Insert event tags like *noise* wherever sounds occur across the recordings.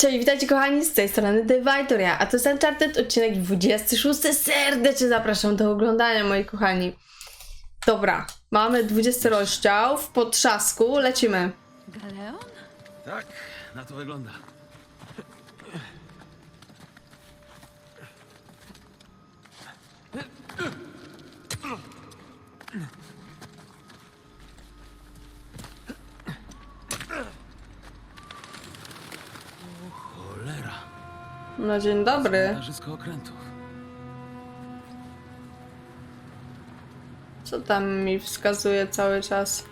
Cześć, witajcie kochani, z tej strony Dividoria, a to jest Uncharted, odcinek 26. Serdecznie zapraszam do oglądania, moi kochani. Dobra, mamy 20 rozdział, w potrzasku, lecimy. Galeon? Tak, na to wygląda. No dzień dobry. okrętów. Co tam mi wskazuje cały czas?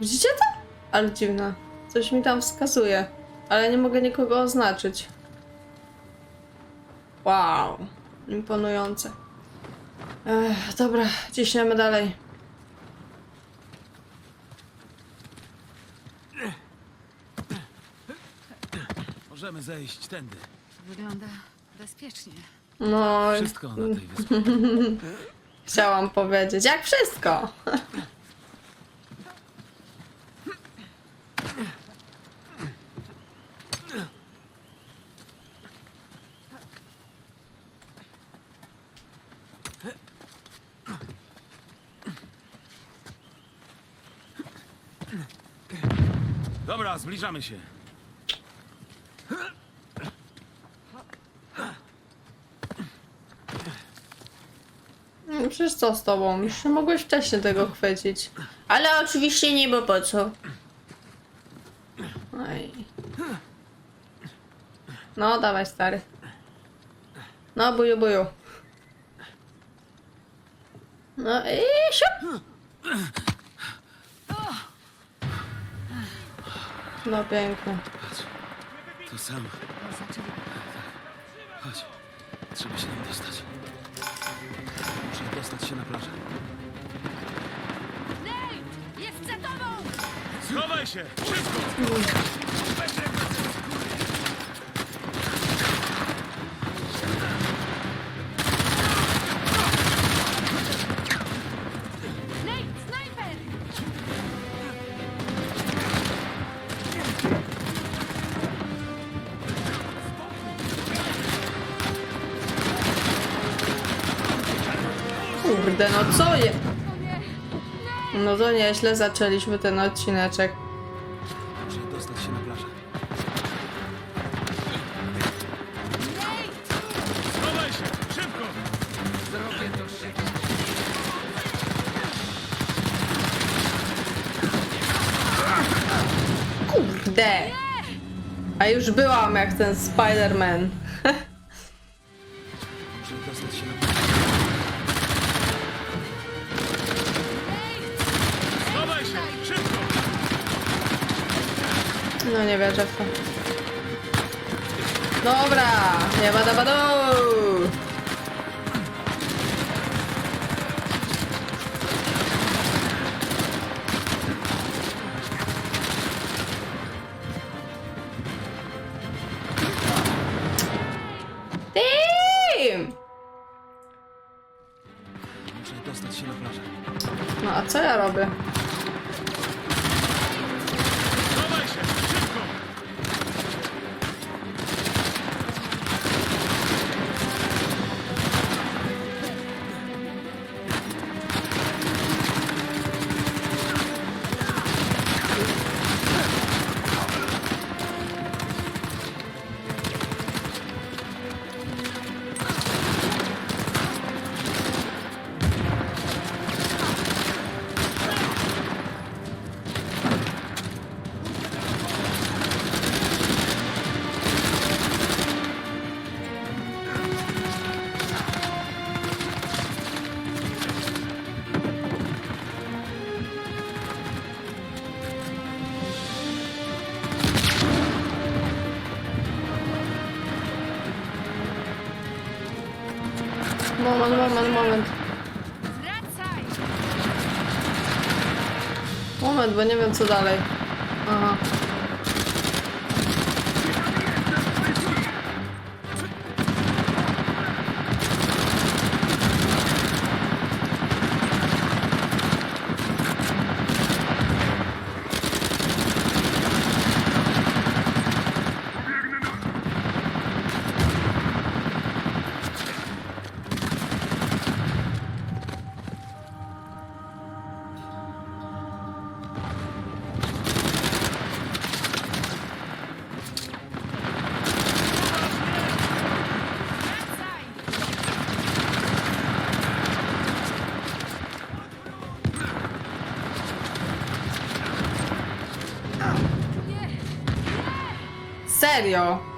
Widzicie to? Ale dziwne. Coś mi tam wskazuje, ale nie mogę nikogo oznaczyć. Wow, imponujące. Ech, dobra, ciśniemy dalej. Możemy zejść tędy. Wygląda bezpiecznie. No, Wszystko na tej wyspie. *laughs* chciałam powiedzieć, jak wszystko. Dobra, zbliżamy się. Przecież co z tobą? Już mogłeś wcześniej tego chwycić. Ale oczywiście nie, bo po co? Oj. No, dawaj stary. No, buju, buju. No i siup. No pięknie. To sam. Zaczęli Chodź, trzeba się tam dostać. Się na plażę. Nate! Jest za tobą! Schowaj się! Szybko! Kurde, no co je... No to nieźle zaczęliśmy ten odcineczek. Muszę dostać się na się! Szybko! Kurde! A już byłam jak ten Spider-Man. Nie bada badu. Damn! Muszę dostać się na plażę. No a co ja robię? Moment, moment, moment. Bo nie wiem co dalej. Serio?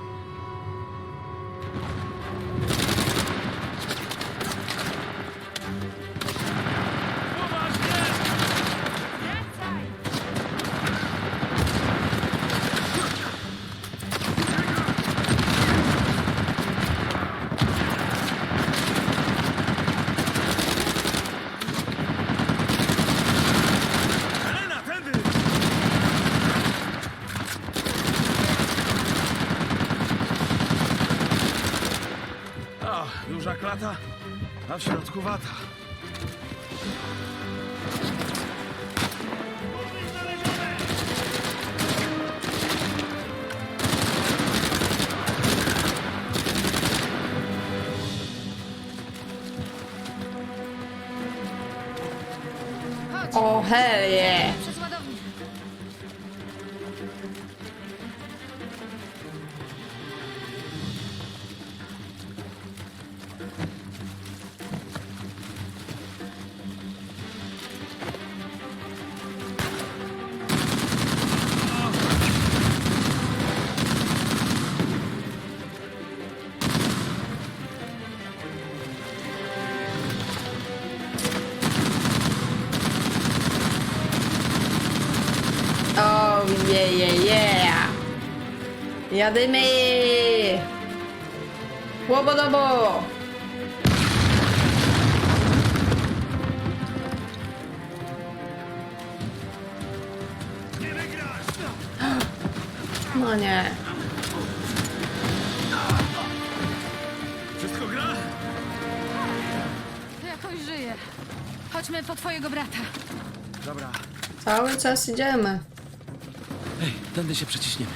Duża klata, a w środku wata. O hell yeah. Yeah yeah yeah. Jadymy! Łobodobo! No nie. Wszystko gra? Jakoś żyję. Chodźmy po twojego brata. Dobra. Cały czas idziemy. Ej, tędy się przeciśniemy.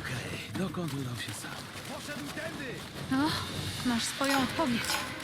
Okej, dokąd udał się sam? Poszedł tędy! No, masz swoją odpowiedź.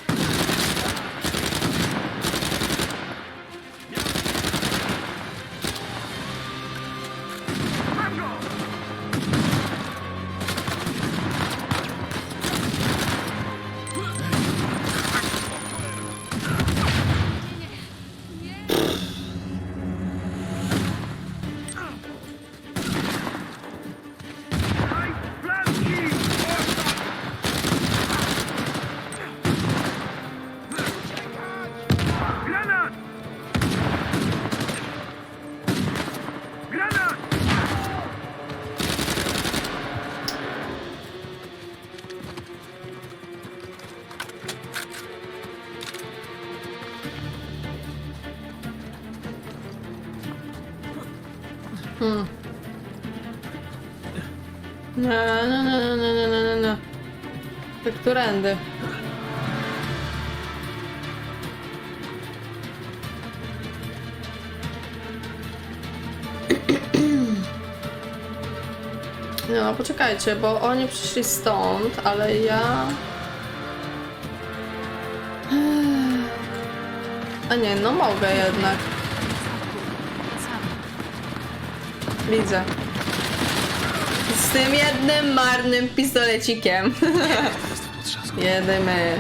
No, no, no, no, no, no, no, no. To którędy? *clears throat* No, poczekajcie, bo oni przyszli stąd, ale ja... A nie, no mogę jednak. Widzę. Z tym jednym marnym pistolecikiem. *laughs* Jedymy.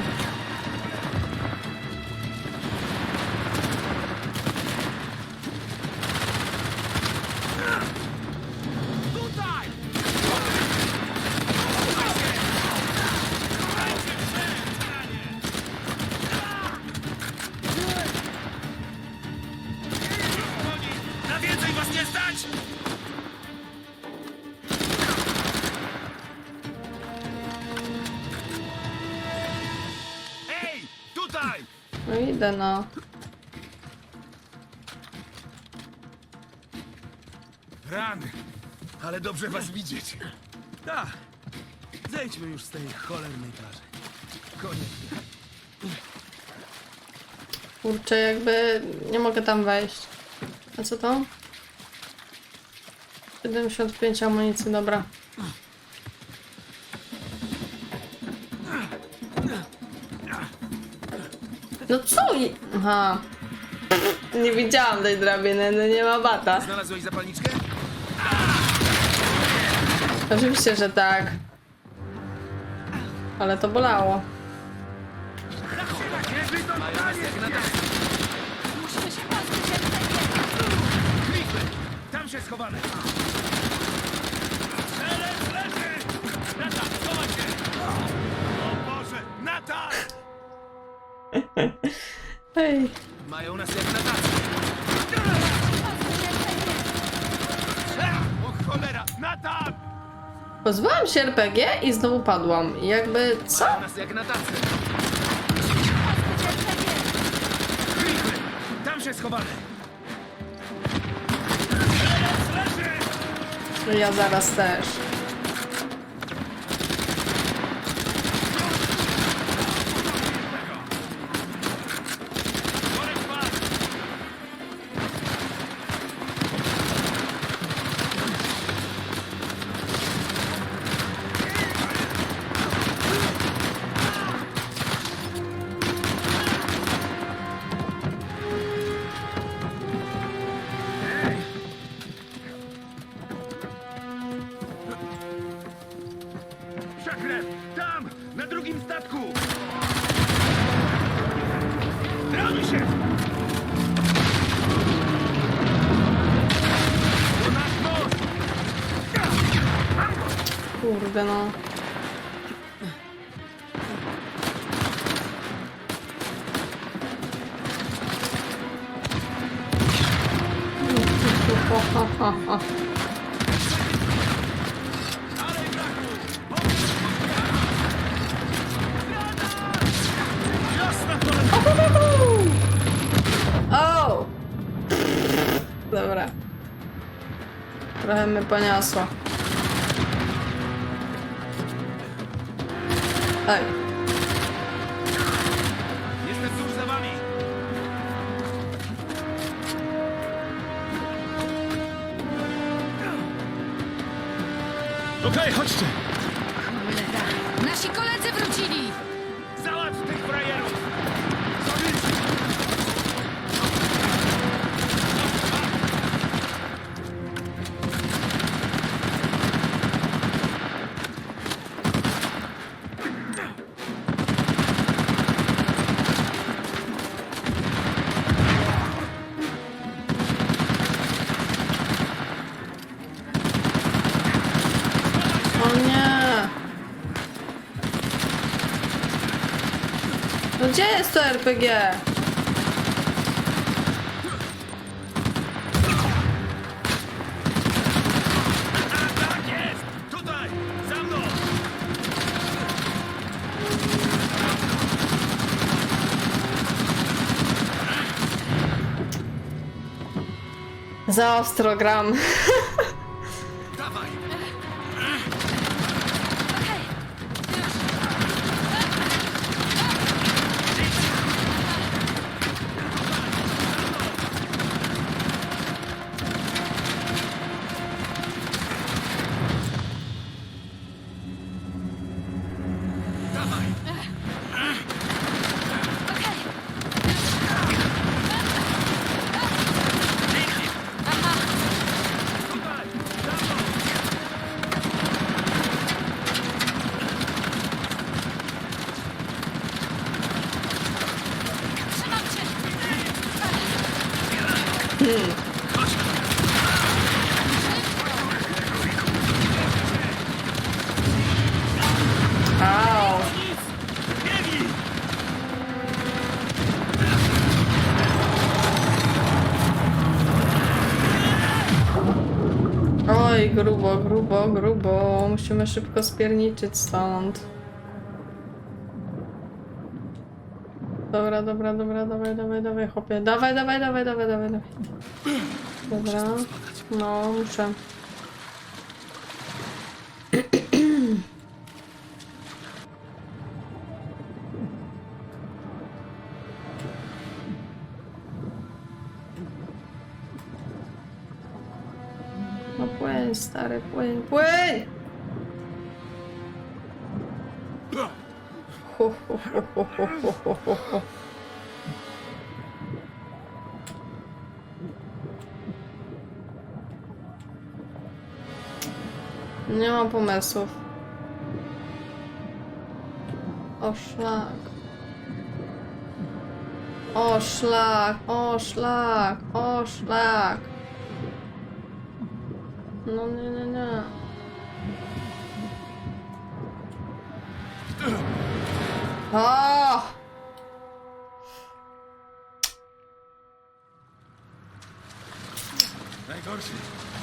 Idę no. Rany! Ale dobrze was widzieć. Tak. Zejdźmy już z tej cholernej plaży. Koniec. Kurczę, jakby nie mogę tam wejść. A co to? 75 amunicji, dobra. Aha. Nie widziałam tej drabiny, no nie ma bata. Znalazłeś zapalniczkę? Oczywiście, że tak. Ale to bolało. Musimy się pozbyć! Tam się schowamy! Strzelec leży! Natan, schowaj się! O Boże! Natan! *laughs* Ej, Mają nas jak na tacy! O cholera! Pozbyłam się RPG i znowu padłam. I Jakby, co? Mają nas jak na tacy! Tam się schowamy! Leży! Ja zaraz też. Dalej, brachu! Jasna cholera! O! Dobra. Trochę mnie poniosło. Ej, Okej, chodźcie! Cholera! Nasi koledzy wrócili! Gdzie jest to RPG? Za ostro. *laughs* Oj, grubo, grubo, grubo. Musimy szybko spierniczyć stąd. Dobra, dobra, dobra, dawaj, dawaj, dawaj, chłopie. Dawaj, dawaj, dawaj, dawaj, dawaj, dawaj. Dobra. No, muszę. stary, płyn, płyn! Nie mam pomysłów. O szlak. O szlak, o szlak, o szlak. No nie, nie, nie. O! Najgorszy.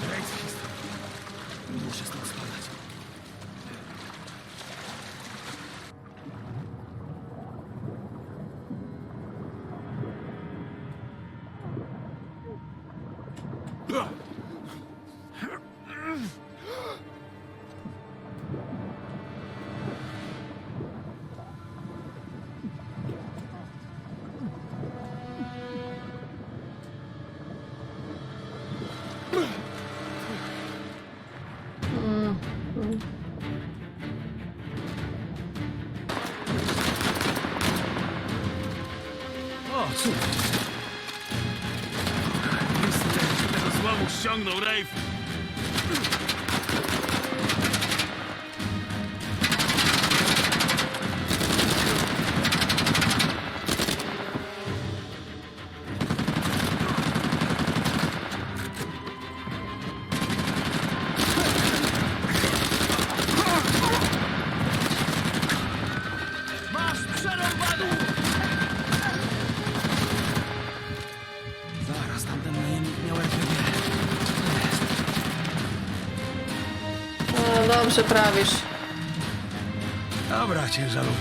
Rejs historii. Muszę stąd Niestety, tego złomu ściągnął Rafe. No dobrze prawisz. Dobra, ciężarowo.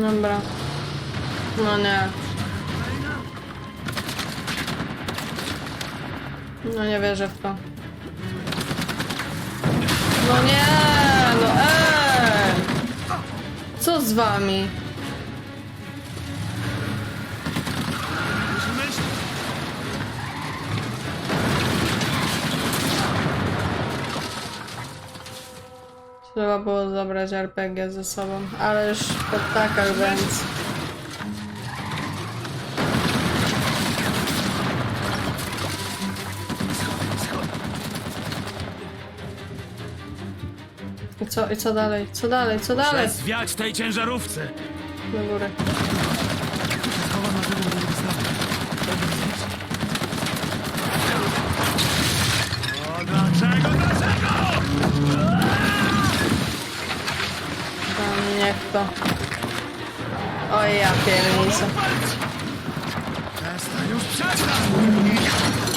Dobra. No nie. No nie wierzę w to. No nie, no ej! Co z wami? Trzeba było zabrać RPG ze sobą, ale już po ptakach, więc... co, I co dalej? Co dalej? Co dalej? Zwiać tej ciężarówce. Schowam na wystawy. O, dlaczego, dlaczego? Tam niech to. Oj, ja. Przestań, już przestań!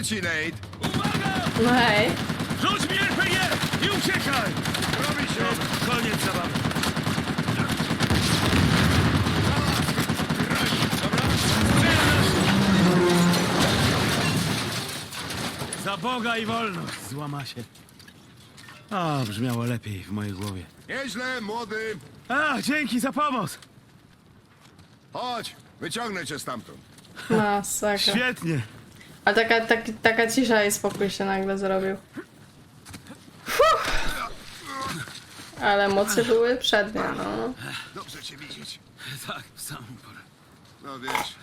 Leci, Nate? Uwaga! No hej. Rzuć mi RPG i uciekaj! Robi się! Koniec zabawy. Za Boga i wolność, złama się. O, brzmiało lepiej w mojej głowie. Nieźle, młody! A, dzięki za pomoc! Chodź, wyciągnę cię stamtąd. Masakra. Świetnie. A taka, tak, taka cisza i spokój się nagle zrobił. Fuh. Ale emocje były przednie, no. Dobrze cię widzieć. Tak, w samą porę. No wiesz,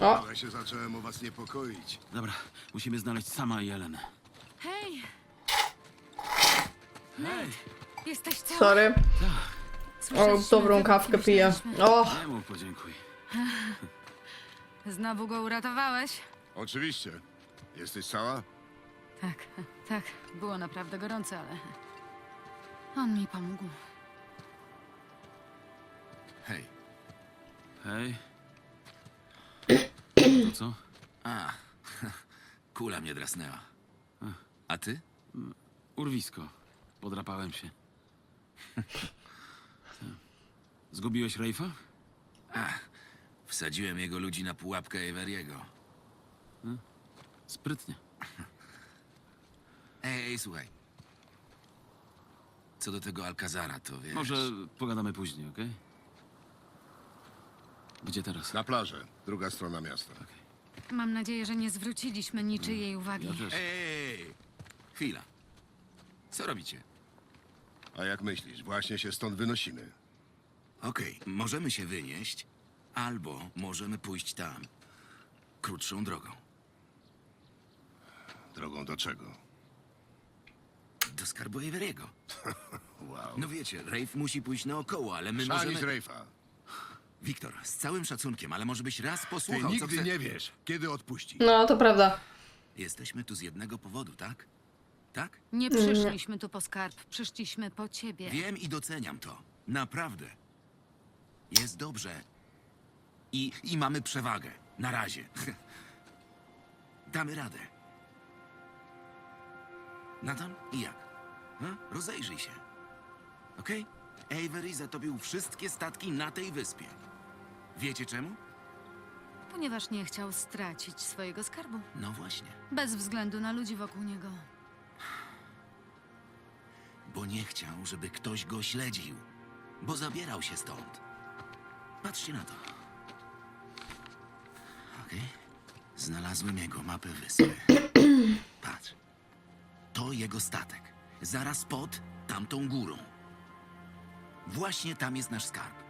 O, ale się zacząłem o was niepokoić. Dobra, musimy znaleźć sama i Jelenę. Hej, Hej, jesteś cały? sorry. O, Słyszeliśmy dobrą wybuch, kawkę piję. myśleliśmy. O, mów podziękuj. Znowu go uratowałeś? Oczywiście. Jesteś cała? Tak, tak. Było naprawdę gorąco, ale... On mi pomógł. Hej, Hej. To co? A, *laughs* kula mnie drasnęła. A ty? Urwisko. Podrapałem się. Zgubiłeś Rafe'a? Wsadziłem jego ludzi na pułapkę Everiego. Sprytnie. Ej, ej, słuchaj. Co do tego Alcazara, to wiesz... Może pogadamy później, okej? Gdzie teraz? Na plażę. Druga strona miasta. Mam nadzieję, że nie zwróciliśmy niczyjej uwagi. Ja też. Ej, chwila. Co robicie? A jak myślisz, właśnie się stąd wynosimy? Okej, możemy się wynieść, albo możemy pójść tam. Krótszą drogą. Drogą do czego? Do skarbu Everiego. *laughs* Wow. No wiecie, Rafe musi pójść naokoło, ale my Szanić możemy... Rafe'a. Wiktor, z całym szacunkiem, ale może byś raz Ty posłuchał, co nigdy chce... nie wiesz, kiedy odpuści. No, to prawda. Jesteśmy tu z jednego powodu, tak? Tak? Nie przyszliśmy tu po skarb, przyszliśmy po ciebie. Wiem i doceniam to. Naprawdę. Jest dobrze. I, i mamy przewagę. Na razie. *laughs* Damy radę. Nathan i jak? Ha? Rozejrzyj się. Okej? Avery zatopił wszystkie statki na tej wyspie. Wiecie czemu? Ponieważ nie chciał stracić swojego skarbu. No właśnie. Bez względu na ludzi wokół niego. Bo nie chciał, żeby ktoś go śledził. Bo zabierał się stąd. Patrzcie na to. Okej. Znalazłem jego mapę wyspy. Jego statek. Zaraz pod tamtą górą. Właśnie tam jest nasz skarb.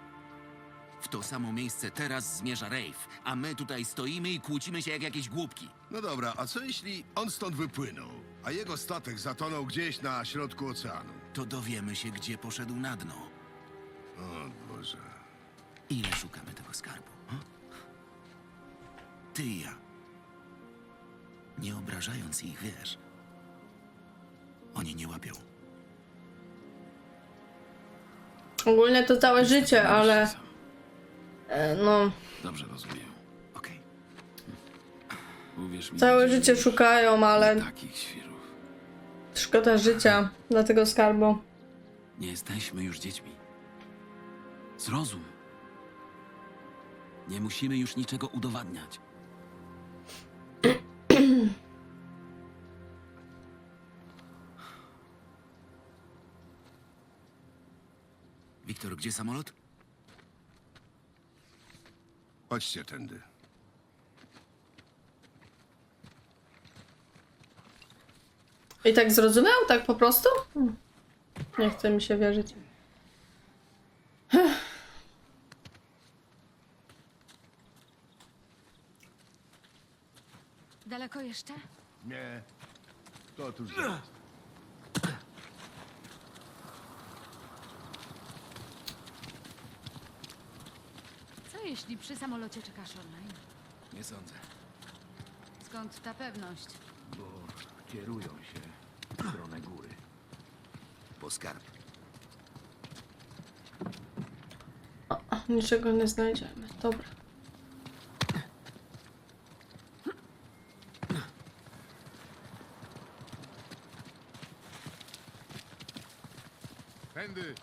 W to samo miejsce teraz zmierza Rafe, a my tutaj stoimy i kłócimy się jak jakieś głupki. No dobra, a co jeśli on stąd wypłynął, a jego statek zatonął gdzieś na środku oceanu? To dowiemy się, gdzie poszedł na dno. O Boże. Ile szukamy tego skarbu? hm? Ty i ja. Nie obrażając ich, wiesz. Oni nie łapią. Ogólnie to całe życie, ale... Sam. e, No, Dobrze rozumiem. Okej. Uwierz mi. całe życie już szukają, ale Takich świrów. szkoda życia dla tego skarbu. Nie jesteśmy już dziećmi. Zrozum. Nie musimy już niczego udowadniać. Wiktor, gdzie samolot? Chodźcie tędy. I tak zrozumiał? Tak po prostu? Hmm. Nie chce mi się wierzyć. Daleko jeszcze? Nie. To tuż jest. Jeśli przy samolocie czekasz online? Nie sądzę. Skąd ta pewność? bo kierują się w stronę góry. Po skarb. Niczego nie znajdziemy. Dobra. Tędy.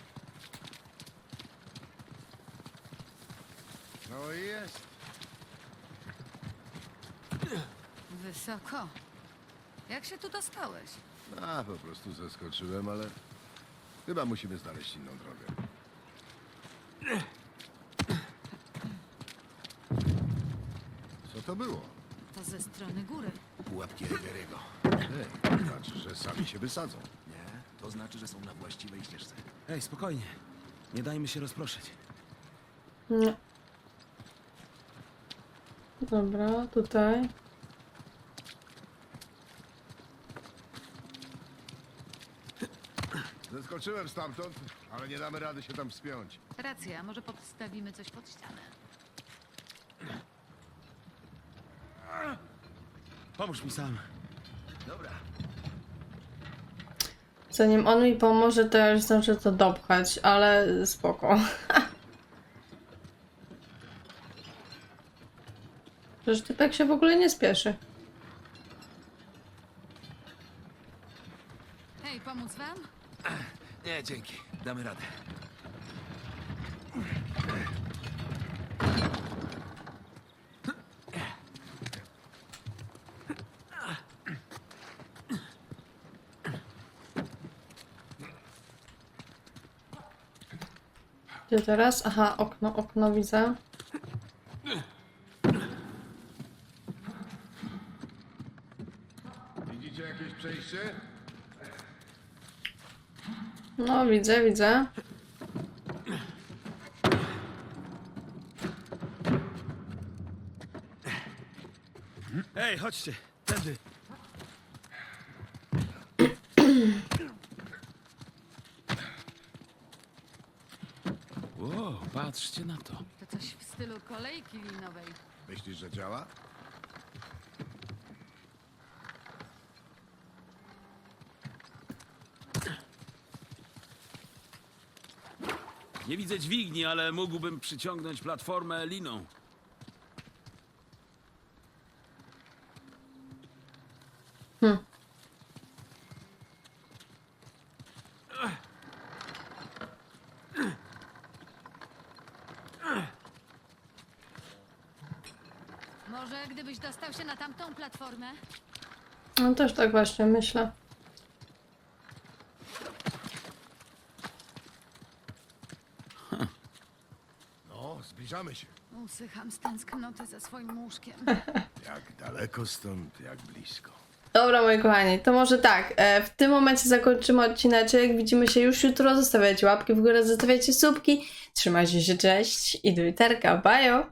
No i jest. Wysoko. Jak się tu dostałeś? A, po prostu zaskoczyłem, ale chyba musimy znaleźć inną drogę. Co to było? To ze strony góry. Pułapki Everiego. Ej, to znaczy, że sami się wysadzą. Nie, to znaczy, że są na właściwej ścieżce. Ej, spokojnie. Nie dajmy się rozproszyć. Nie. Dobra, tutaj. Zeskoczyłem stamtąd, ale nie damy rady się tam wspiąć. Racja, może podstawimy coś pod ścianę. Pomóż mi sam. Zanim on mi pomoże, to ja już zdążę to dopchać, ale spoko. *laughs* Przecież typek się w ogóle nie spieszy. Dzięki. Damy radę. Gdzie teraz? Aha, okno, okno widzę. Widzicie jakieś przejście? No, widzę, widzę. Ej, chodźcie. Tędy. Wow, patrzcie na to. To coś w stylu kolejki linowej. Myślisz, że działa? Nie widzę dźwigni, ale mógłbym przyciągnąć platformę liną. Może gdybyś dostał się na tamtą platformę? No też tak właśnie myślę. No, zbliżamy się. Usycham z tęsknoty za swoim łóżkiem. *laughs* Jak daleko stąd, jak blisko. Dobra, moi kochani, to może tak. E, w tym momencie zakończymy odcineczek. Widzimy się już jutro. Zostawiajcie łapki w górę, zostawiajcie subki. Trzymajcie się, cześć i do literka. Bajo!